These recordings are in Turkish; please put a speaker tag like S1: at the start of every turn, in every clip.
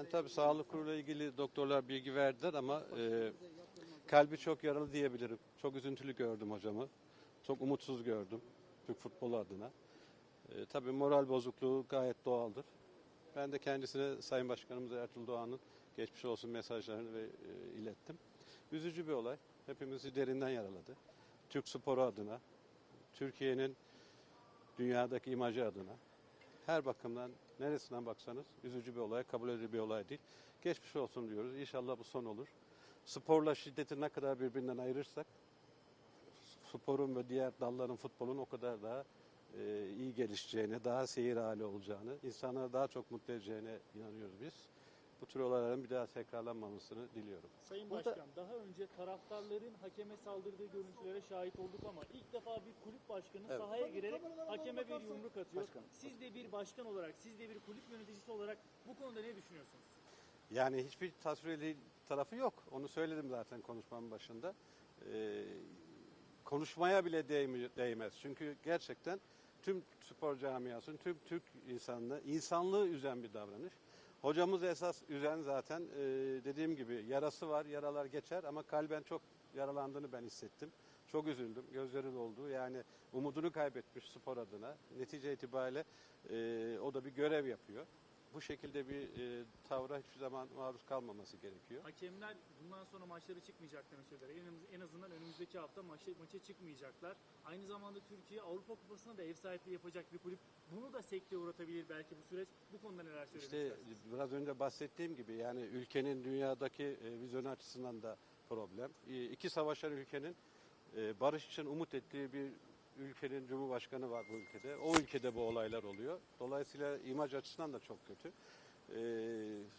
S1: Yani tabii sağlık kuruluyla ilgili doktorlar bilgi verdiler ama e, kalbi çok yaralı diyebilirim. Çok üzüntülü gördüm hocamı. Çok umutsuz gördüm Türk futbolu adına. E, tabii moral bozukluğu gayet doğaldır. Ben de kendisine Sayın Başkanımız Ertuğrul Doğan'ın geçmiş olsun mesajlarını ve e, ilettim. Üzücü bir olay. Hepimizi derinden yaraladı. Türk sporu adına, Türkiye'nin dünyadaki imajı adına her bakımdan neresinden baksanız üzücü bir olay, kabul edilir bir olay değil. Geçmiş olsun diyoruz. İnşallah bu son olur. Sporla şiddeti ne kadar birbirinden ayırırsak sporun ve diğer dalların futbolun o kadar daha e, iyi gelişeceğine, daha seyir hali olacağını, insanları daha çok mutlu edeceğine inanıyoruz biz. Bu tür olayların bir daha tekrarlanmamasını diliyorum.
S2: Sayın
S3: Burada-
S2: Başkan daha önce taraftarların hakeme saldırdığı görüntülere şahit olduk ama ilk defa bir kulüp başkanı
S3: Evet.
S2: sahaya girerek hakeme bir yumruk atıyor.
S3: Başkan.
S2: Siz de bir başkan olarak, siz de bir kulüp yöneticisi olarak bu konuda ne düşünüyorsunuz?
S1: Yani hiçbir tasvirli tarafı yok. Onu söyledim zaten konuşmamın başında. Ee, konuşmaya bile değmez. Çünkü gerçekten tüm spor camiasının, tüm Türk insanlığı, insanlığı üzen bir davranış. Hocamız esas üzen zaten e, dediğim gibi yarası var, yaralar geçer ama kalben çok yaralandığını ben hissettim. Çok üzüldüm, gözleri doldu. Yani umudunu kaybetmiş spor adına. Netice itibariyle e, o da bir görev yapıyor. Bu şekilde bir e, tavra hiçbir zaman maruz kalmaması gerekiyor.
S2: Hakemler bundan sonra maçlara çıkmayacaklarını söylediler. En, en azından önümüzdeki hafta maça, maça çıkmayacaklar. Aynı zamanda Türkiye Avrupa Kupası'na da ev sahipliği yapacak bir kulüp. Bunu da sekteye uğratabilir belki bu süreç. Bu konuda neler söylemek
S1: İşte
S2: istersiniz?
S1: biraz önce bahsettiğim gibi yani ülkenin dünyadaki e, vizyonu açısından da problem. E, iki savaşan ülkenin e, barış için umut ettiği bir ülkenin cumhurbaşkanı var bu ülkede. O ülkede bu olaylar oluyor. Dolayısıyla imaj açısından da çok kötü. E,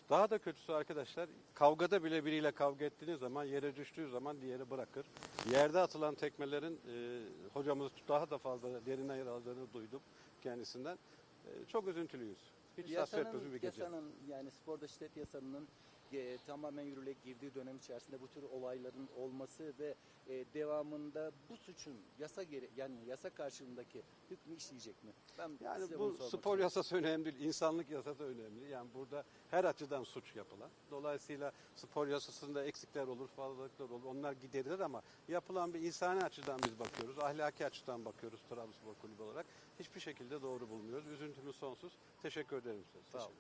S1: daha da kötüsü arkadaşlar kavgada bile biriyle kavga ettiğiniz zaman yere düştüğü zaman diğeri bırakır. Yerde atılan tekmelerin e, hocamız daha da fazla derine yaraladığını duydum kendisinden. E, çok üzüntülüyüz. Hiç
S3: Yasanın,
S1: bir gece.
S3: yasanın yani sporda şiddet yasanın e, tamamen yürürlüğe girdiği dönem içerisinde bu tür olayların olması ve e, devamında bu suçun yasa gere yani yasa karşılığındaki hükmü işleyecek mi? Ben
S1: Yani
S3: size
S1: bu
S3: bunu
S1: spor
S3: istiyorum.
S1: yasası önemli değil, insanlık yasası önemli. Yani burada her açıdan suç yapılan. Dolayısıyla spor yasasında eksikler olur, fazlalıklar olur. Onlar giderilir ama yapılan bir insani açıdan biz bakıyoruz. Ahlaki açıdan bakıyoruz Trabzonspor Kulübü olarak. Hiçbir şekilde doğru bulmuyoruz. Üzüntümüz sonsuz. Teşekkür ederim size. Sağ olun.